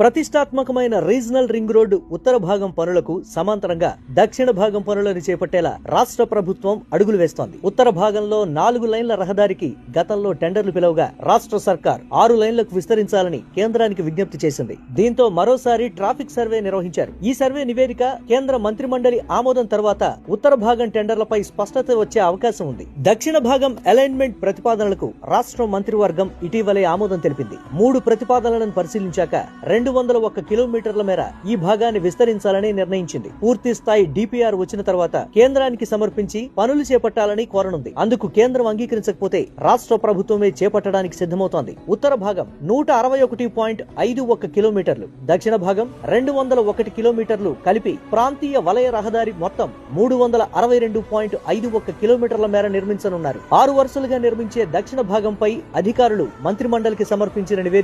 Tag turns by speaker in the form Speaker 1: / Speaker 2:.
Speaker 1: ప్రతిష్టాత్మకమైన regional ring road ఉత్తర భాగం పనులకు సమాంతరంగా దక్షిణ భాగం పనులను చేపట్టేలా రాష్ట్ర ప్రభుత్వం అడుగులు వేస్తోంది. ఉత్తర భాగంలో నాలుగు లైన్ల రహదారికి గతంలో టెండర్లు పిలవగా రాష్ట్ర సర్కార్ ఆరు లైన్లకు విస్తరించాలని కేంద్రానికి విజ్ఞప్తి చేసింది. దీంతో మరోసారి ట్రాఫిక్ సర్వే నిర్వహించారు. ఈ సర్వే నివేదిక కేంద్ర మంత్రిమండలి ఆమోదం తర్వాత ఉత్తర భాగం టెండర్లపై స్పష్టత వచ్చే అవకాశం ఉంది. దక్షిణ భాగం అలైన్మెంట్ ప్రతిపాదనలకు రాష్ట్ర మంత్రివర్గం ఇటీవలే ఆమోదం తెలిపింది. మూడు ప్రతిపాదనలను పరిశీలించాక రెండు రెండు వందల ఒక్క కిలోమీటర్ల మేర ఈ భాగాన్ని విస్తరించాలని నిర్ణయించింది. పూర్తి స్థాయి డిపిఆర్ వచ్చిన తర్వాత కేంద్రానికి సమర్పించి పనులు చేపట్టాలని కోరనుంది. అందుకు కేంద్రం అంగీకరించకపోతే రాష్ట్ర ప్రభుత్వమే చేపట్టడానికి సిద్ధమవుతోంది. ఉత్తర భాగం నూట అరవై ఒకటి పాయింట్ ఐదు ఒక్క కిలోమీటర్లు దక్షిణ భాగం రెండు వందల ఒకటి కిలోమీటర్లు కలిపి ప్రాంతీయ వలయ రహదారి మొత్తం మూడు వందల అరవై రెండు పాయింట్ ఐదు ఒక్క కిలోమీటర్ల మేర నిర్మించనున్నారు. ఆరు వరుసలుగా నిర్మించే దక్షిణ భాగంపై అధికారులు మంత్రిమండలికి సమర్పించిన నివేదిక